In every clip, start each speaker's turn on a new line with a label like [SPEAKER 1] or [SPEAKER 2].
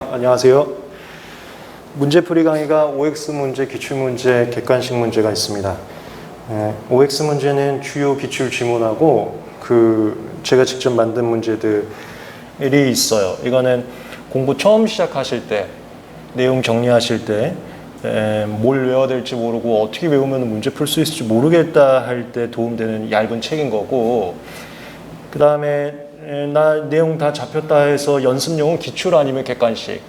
[SPEAKER 1] 안녕하세요. 문제풀이 강의가 OX 문제, 기출 문제, 객관식 문제가 있습니다. 예, OX 문제는 주요 기출 지문하고 그 제가 직접 만든 문제들이 있어요. 이거는 공부 처음 시작하실 때 내용 정리하실 때 뭘 외워야 될지 모르고 어떻게 외우면 문제 풀 수 있을지 모르겠다 할 때 도움되는 얇은 책인 거고 그 다음에 나 내용 다 잡혔다 해서 연습용은 기출 아니면 객관식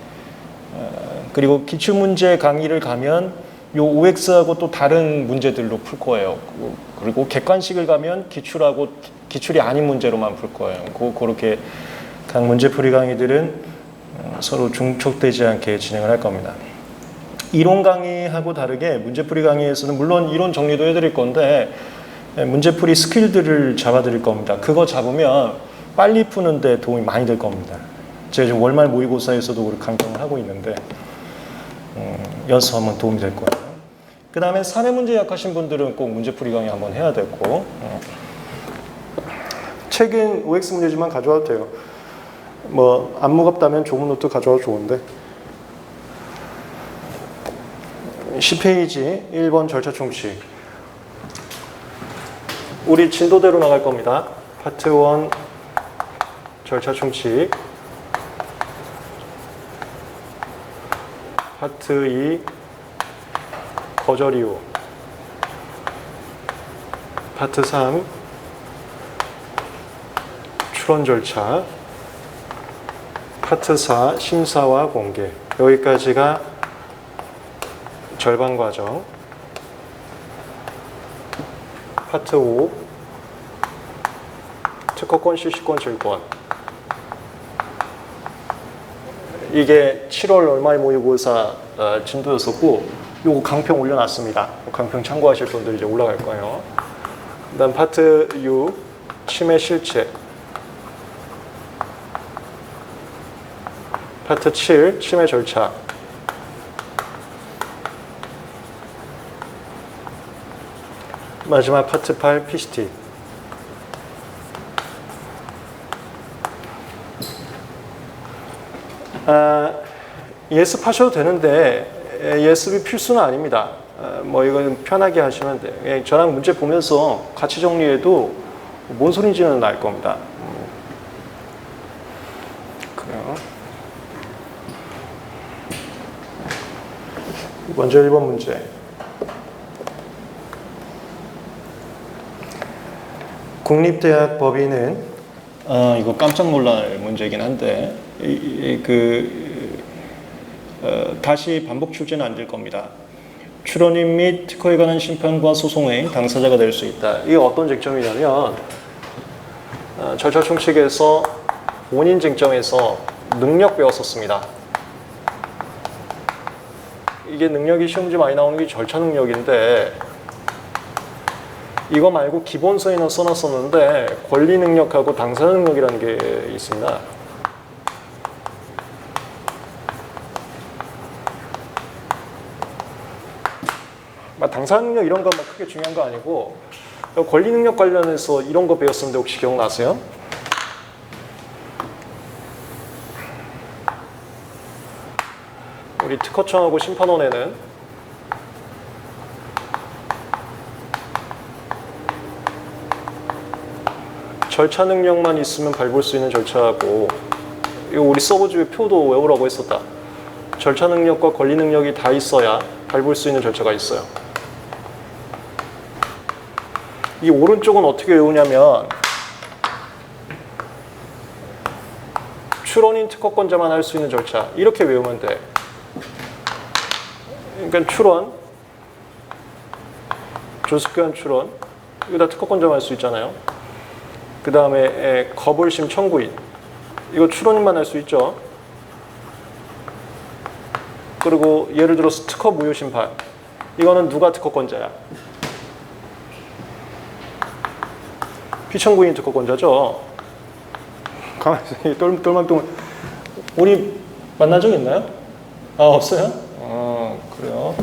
[SPEAKER 1] 어, 그리고 기출 문제 강의를 가면 요 OX하고 또 다른 문제들로 풀 거예요. 그리고 객관식을 가면 기출하고 기출이 아닌 문제로만 풀 거예요. 그 그렇게 각 문제풀이 강의들은 어, 서로 중촉되지 않게 진행을 할 겁니다. 이론 강의하고 다르게 문제풀이 강의에서는 물론 이론 정리도 해드릴 건데 예, 문제풀이 스킬들을 잡아드릴 겁니다. 그거 잡으면 빨리 푸는데 도움이 많이 될 겁니다. 제가 지금 월말 모의고사에서도 그렇게 강조를 하고 있는데 음, 연습하면 도움이 될 거예요. 그 다음에 사례 문제 약하신 분들은 꼭 문제풀이 강의 한번 해야 되고 어. 책은 OX 문제지만 가져와도 돼요. 뭐 안 무겁다면 좋은 노트 가져와도 좋은데 10페이지 1번 절차 총칙 우리 진도대로 나갈 겁니다. 파트 1 절차 총칙 파트 2 거절 이유 파트 3 출원 절차. 파트 4 심사와 공개. 여기까지가 절반 과정. 파트 5 특허권 실시권 질권. 이게 7월 얼마에 모의고사 어, 진도였었고 요거 강평 올려놨습니다. 강평 참고하실 분들 이제 올라갈 거예요. 그다음 파트 6 치매 실체. 파트 7 치매 절차 마지막 파트 8 PCT. 아, 예습하셔도 되는데 에, 예습이 필수는 아닙니다. 아, 뭐 이건 편하게 하시면 돼요. 예, 저랑 문제 보면서 같이 정리해도 뭔 소리인지는 알 겁니다. 음. 먼저 1번 문제. 국립대학 법인은 어, 이거 깜짝 놀랄 문제이긴 한데 이, 이, 그 어, 다시 반복 출제는 안 될 겁니다. 출원인 및 특허에 관한 심판과 소송의 당사자가 될 수 있다. 이게 어떤 쟁점이냐면 어, 절차 총칙에서 원인 쟁점에서 능력 배웠었습니다. 이게 능력이 시험 문제 많이 나오는 게 절차 능력인데 이거 말고 기본서에는 써놨었는데 권리 능력하고 당사 능력이라는 게 있습니다. 막 당사 능력 이런 거막 크게 중요한 거 아니고 권리 능력 관련해서 이런 거 배웠었는데 혹시 기억나세요? 우리 특허청하고 심판원에는 절차 능력만 있으면 밟을 수 있는 절차하고 이거 우리 서브주의 표도 외우라고 했었다. 절차 능력과 권리 능력이 다 있어야 밟을 수 있는 절차가 있어요. 이 오른쪽은 어떻게 외우냐면 출원인 특허권자만 할 수 있는 절차 이렇게 외우면 돼. 그러니까 출원, 조숙교환 출원 이거 다 특허권자만 할 수 있잖아요. 그 다음에 거불심 청구인 이거 출원인만 할 수 있죠. 그리고 예를 들어서 특허 무효 심판 이거는 누가 특허권자야? 피청구인 특허권자죠. 가만히 있어. 똘, 똘망똘 우리 만난 적 있나요? 아 없어요? 어 그래요.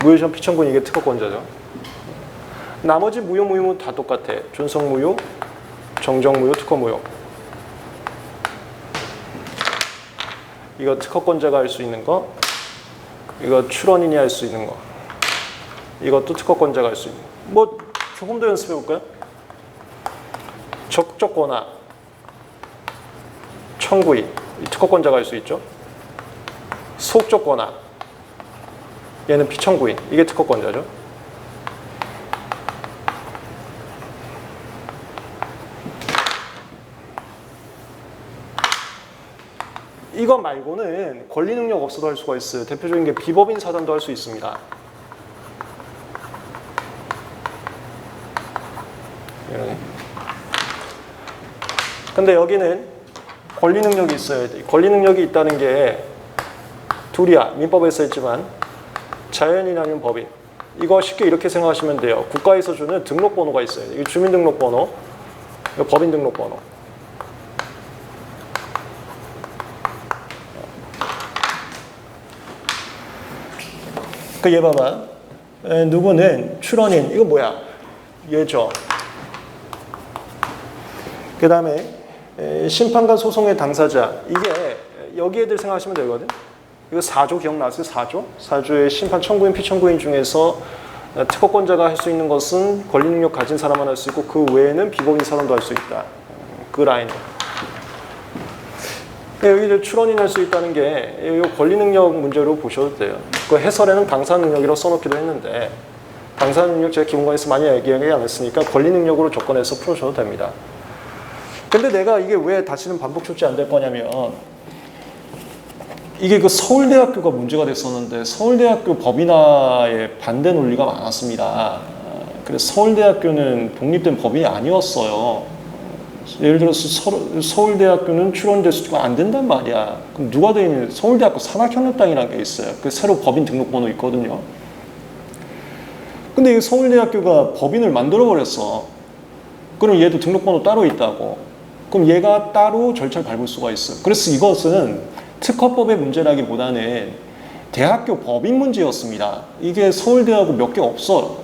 [SPEAKER 1] 무효 심판 피청구인 이게 특허권자죠. 나머지 무효 무효는 다 똑같아. 준성 무효, 정정 무효, 특허 무효. 이거 특허권자가 할 수 있는 거, 이거 출원인이 할 수 있는 거, 이것도 특허권자가 할 수 있는 거. 뭐 조금 더 연습해 볼까요? 적극적 권한, 청구인, 이 특허권자가 할 수 있죠. 소극적 권한, 얘는 피청구인, 이게 특허권자죠. 이거 말고는 권리 능력 없어도 할 수가 있어요. 대표적인 게 비법인 사단도 할 수 있습니다. 이러네. 근데 여기는 권리 능력이 있어야 돼. 권리 능력이 있다는 게 둘이야. 민법에서 했지만 자연인 아니면 법인. 이거 쉽게 이렇게 생각하시면 돼요. 국가에서 주는 등록번호가 있어요. 이게 주민등록번호, 법인등록번호. 그얘 봐봐. 에, 누구는 출원인. 이거 뭐야? 얘죠. 그 다음에 심판관 소송의 당사자. 이게 여기 애들 생각하시면 되거든. 이거 4조 기억나세요? 4조? 4조의 심판 청구인, 피청구인 중에서 어, 특허권자가 할 수 있는 것은 권리 능력 가진 사람만 할 수 있고 그 외에는 비법인 사람도 할 수 있다. 그 라인. 여기 이제 출원인 할수 있다는 게 이 권리 능력 문제로 보셔도 돼요. 그 해설에는 당사 능력이라고 써놓기도 했는데 당사 능력 제가 기본관에서 많이 얘기하지 않았으니까 권리 능력으로 접근해서 풀어줘도 됩니다. 근데 내가 이게 왜 다시는 반복 출제 안 될 거냐면 이게 그 서울대학교가 문제가 됐었는데 서울대학교 법인화에 반대 논리가 많았습니다. 그래서 서울대학교는 독립된 법인이 아니었어요. 예를 들어서 서, 서울대학교는 출원돼서 안 된단 말이야. 그럼 누가 돼 있는 서울대학교 산학협력당이라는 게 있어요. 그 새로 법인 등록번호 있거든요. 근데 이 서울대학교가 법인을 만들어 버렸어. 그럼 얘도 등록번호 따로 있다고. 그럼 얘가 따로 절차를 밟을 수가 있어. 그래서 이것은 특허법의 문제라기보다는 대학교 법인 문제였습니다. 이게 서울대하고 몇 개 없어.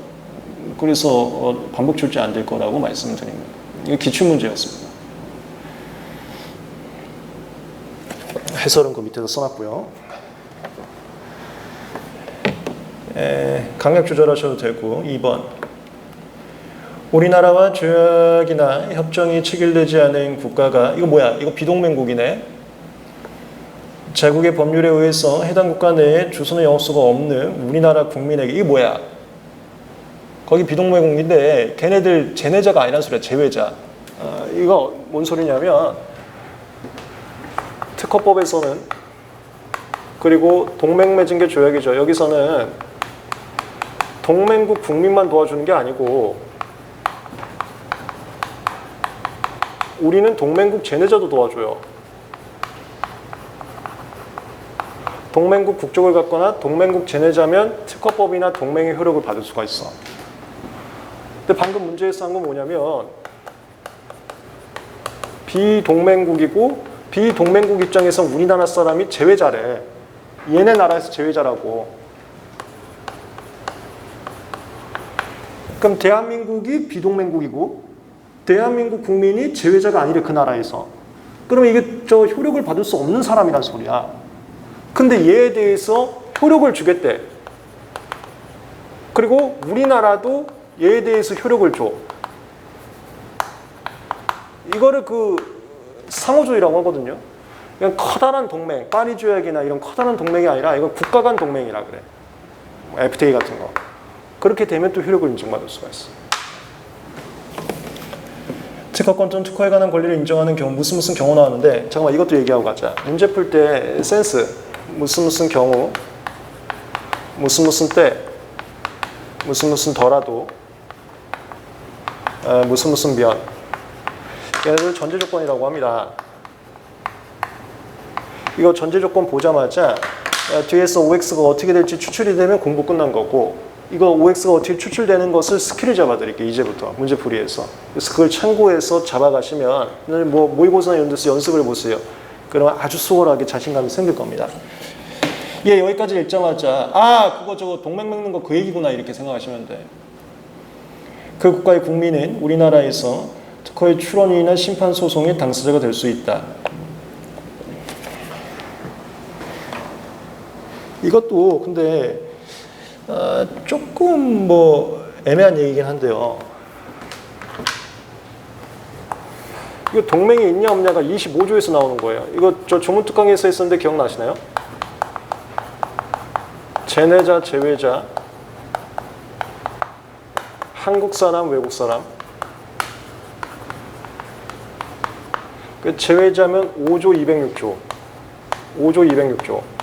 [SPEAKER 1] 그래서 어, 반복 출제 안 될 거라고 말씀드립니다. 이게 기출 문제였습니다. 해설은 그 밑에도 써놨고요. 에, 강약 조절하셔도 되고 2번 우리나라와 조약이나 협정이 체결되지 않은 국가가 이거 뭐야? 이거 비동맹국이네. 자국의 법률에 의해서 해당 국가 내에 주소는 영업소가 없는 우리나라 국민에게 이게 뭐야? 거기 비동맹국인데 걔네들 제내자가 아니란 소리야 제외자. 어, 이거 뭔 소리냐면 특허법에서는 그리고 동맹 맺은 게 조약이죠. 여기서는 동맹국 국민만 도와주는 게 아니고 우리는 동맹국 제내자도 도와줘요. 동맹국 국적을 갖거나 동맹국 제내자면 특허법이나 동맹의 효력을 받을 수가 있어. 근데 방금 문제에서 한 건 뭐냐면 비동맹국이고 비동맹국 입장에서 우리나라 사람이 제외자래. 얘네 나라에서 제외자라고. 그럼 대한민국이 비동맹국이고 대한민국 국민이 제외자가 아니래 그 나라에서. 그러면 이게 저 효력을 받을 수 없는 사람이란 소리야. 근데 얘에 대해서 효력을 주겠대. 그리고 우리나라도 얘에 대해서 효력을 줘. 이거를 그 상호조이라고 하거든요. 그냥 커다란 동맹, 파리 조약이나 이런 커다란 동맹이 아니라 이건 국가 간 동맹이라 그래. 뭐 FTA 같은 거. 그렇게 되면 또 효력을 인정받을 수가 있어. 특허권 전 특허에 관한 권리를 인정하는 경우 무슨 무슨 경우 나왔는데 잠깐만 이것도 얘기하고 가자. 문제 풀 때 센스 무슨 무슨 경우 무슨 무슨 때 무슨 무슨 더라도 어, 무슨 무슨 면 얘네들 전제 조건이라고 합니다. 이거 전제 조건 보자마자 어, 뒤에서 OX가 어떻게 될지 추출이 되면 공부 끝난 거고 이거 OX가 어떻게 추출되는 것을 스킬을 잡아드릴게요. 이제부터 문제풀이에서. 그래서 그걸 참고해서 잡아가시면 뭐 모의고사나 이런 연습을 보세요. 그러면 아주 수월하게 자신감이 생길 겁니다. 예, 여기까지 읽자마자 아 그거 저거 동맹 맺는 거 그 얘기구나 이렇게 생각하시면 돼. 그 국가의 국민은 우리나라에서 특허의 출원이나 심판 소송의 당사자가 될 수 있다. 이것도 근데 어, 조금 뭐 애매한 얘기긴 한데요. 이거 동맹이 있냐 없냐가 25조에서 나오는 거예요. 이거 저 조문 특강에서 했었는데 기억나시나요? 제내자, 제외자, 한국 사람, 외국 사람. 그 제외자면 5조 206조. 5조 206조.